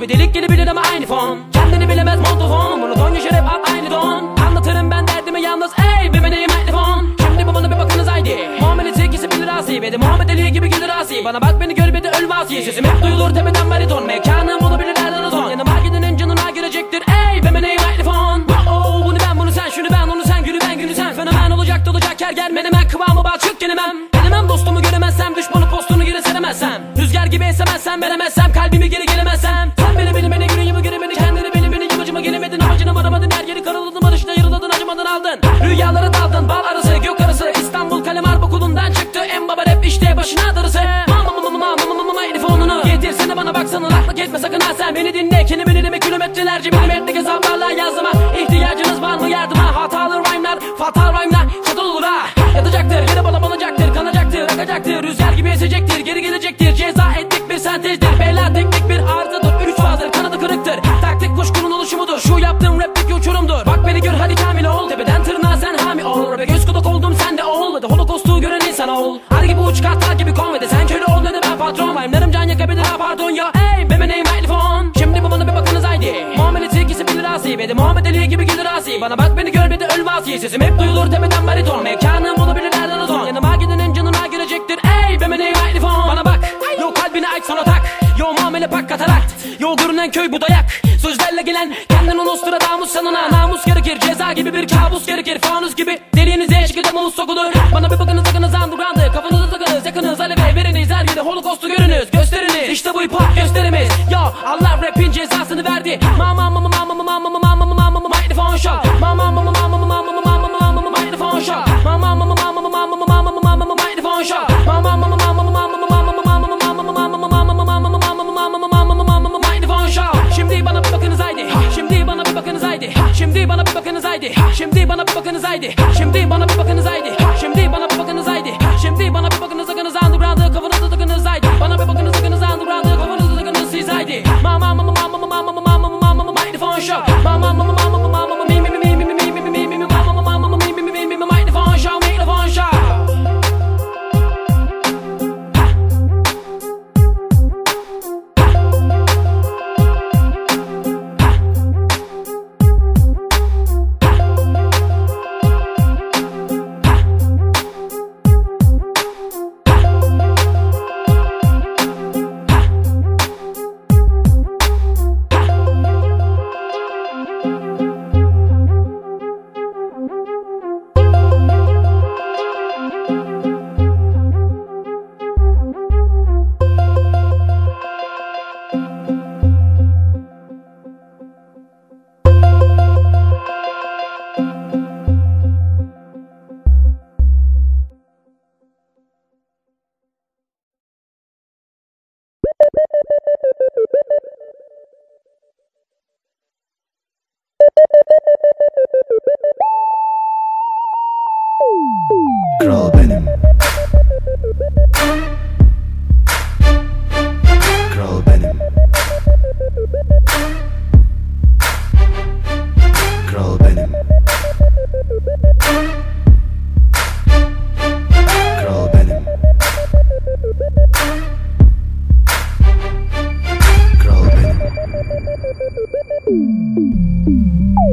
Bir delik gelebilir ama aynı fon Kendini bilemez montofon. Monoton yaşar hep at aynı don. Anlatırım ben derdimi yalnız ey bir meneyim mikrofon Şimdi babana bir bakınız haydi. Muhammed'in sevgisi bilir asi Ve de Muhammed Ali gibi güldür asi Bana bak beni gör de ölme asi Sesim hep duyulur tepeden bariton. Mekanım olabilir nereden ton Yanıma gidenin canına girecektir. Ey bir meneyim mikrofon Oh bunu ben bunu sen şunu ben onu sen günü ben günü sen. Fenomen olacak dolacak her gel menemen kıvamı balçık gelemem. Gelemem dostumu göremezsem düşmanı postunu geri seremezsem Rüzgar gibi esemezsem veremezsem kalbimi geri gelemezsem kilometrelerce milimetrelik hesaplarla yazdıma İhtiyacınız var mı? Yardıma hatalı rhyme'lar fatal rhyme'lar çatal olur ha. Yatacaktır yere bala balacaktır kanacaktır akacaktır. Rüzgar gibi esecektir geri gelecektir. Ceza ettik bir sentezdir. Beyler teknik asi Ve de Muhammed Ali gibi gelir asi Bana bak beni gör bir de ölme asi Sesim hep duyulur tepeden bariton. Mekanım olabilir nereden ton Yanıma gidenin canına girecektir. Ey be name mikrofon Bana bak yo kalbini aç sana tak Yo muamele pak katarakt Yo görünen köy bu dayak. Sözlerle gelen kendin onu Nostradamus sanına Namus gerekir ceza gibi bir kabus gerekir. Fanus gibi deliğinize şekilde mavuz sokulur. Bana bir bakınız sakınız underground'ı. Kafanızı takınız yakınız aleve veriniz Her yerde holokostu görünüz. Gösteriniz İşte bu hip hop gösterimiz. Yo Allah rapin cezasını verdi. Mama mama mama mama mama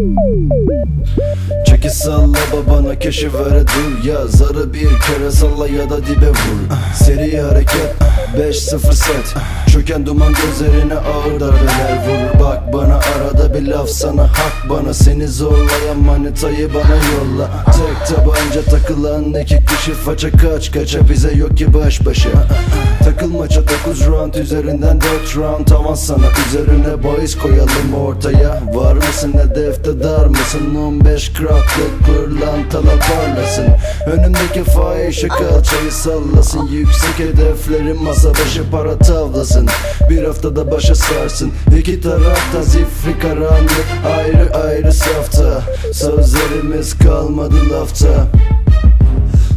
Thank you. Salla babana keşi ver dur ya. Zarı bir kere salla ya da dibe vur. Seri hareket 5-0 set. Çöken duman gözlerine ağır darbeler vurur. Bak bana arada bir laf sana hak. Bana Seni zorlayan manitayı bana yolla. Tek tabanca takılan iki kişi faça kaç kaça. Bize yok ki baş başa. Takılmaça 9 round üzerinden 4 round Tavan sana. Üzerine bahis koyalım ortaya. Var mısın hedefte dar mısın? 15 kraklık pırlantala parlasın. Önümdeki fahişe kalçayı sallasın. Yüksek hedeflerin masa başı para tavlasın. Bir haftada başa sarsın. İki tarafta zifri karanlık. Ayrı ayrı safta. Sözlerimiz kalmadı lafta.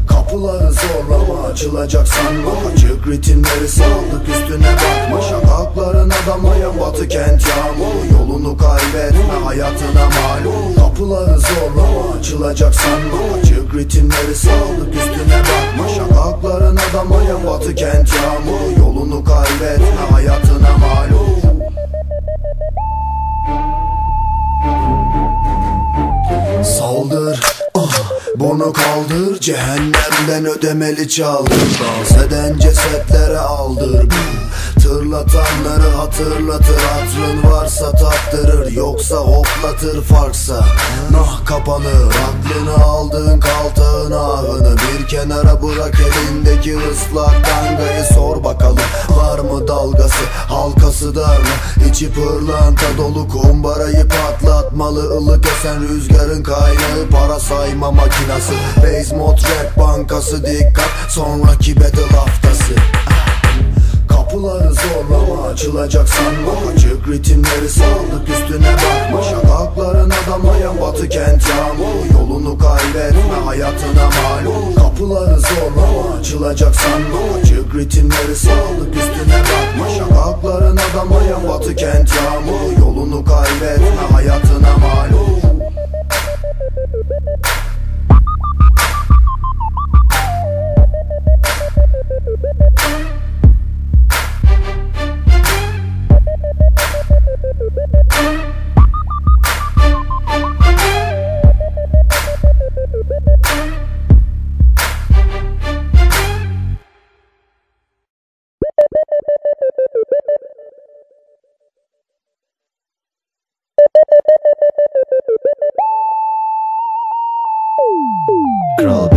Kapıları zorlama açılacak sanma. Açık ritimleri saldık üstüne bakma. Şakakların adamayan batı kent yağmuru Yolunu kaybetme hayatına malum Koşulları zorla açılacak sanma. Açık ritimleri sağlık üstüne bakma. Şakakların adamaya batı kent yağmuru. Yolunu kaybetme hayatına malum. Saldır ah, bunu kaldır. Cehennemden ödemeli çaldır. Dans eden cesetlere aldır. Tırlatanları hatırlatır. Hatrın varsa tattırır Yoksa hoplatır farksa. Nah kapanır Aklını aldığın kaltağın ahını. Bir kenara bırak elindeki ıslak tangayı Sor bakalım. Var mı dalgası Halkası dar mı? İçi pırlanta dolu kumbarayı patlatmalı. Ilık esen rüzgarın kaynağı Para sayma makinası. Base mod rap bankası Dikkat. Sonraki battle haftası Kapıları zorlama açılacak sanma Açık ritimleri saldık üstüne bakma. Şakakların adamayan batı kent yağmur Yolunu kaybetme hayatına malum Kapıları zorlama açılacak sanma Açık ritimleri saldık üstüne bakma. Şakakların adamayan batı kent yağmur Yolunu kaybetme hayatına malum control